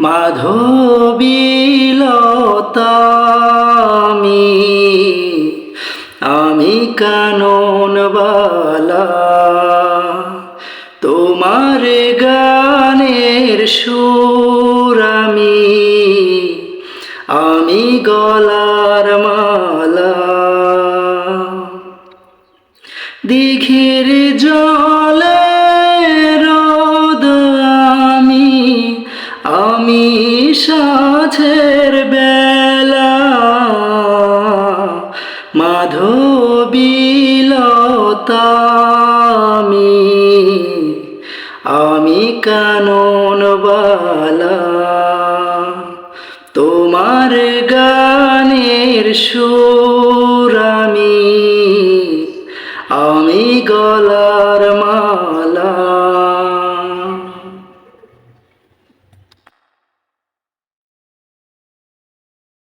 মাধবীলতামি আমি কাননবালা তোমার গানের সুর আমি আমি গলার মালা। দিঘির জলে আমি সাঁঝের বেলা মাধবিলতামি আমি আমি কাননবালা তোমার গানের সুর আমি আমি গলা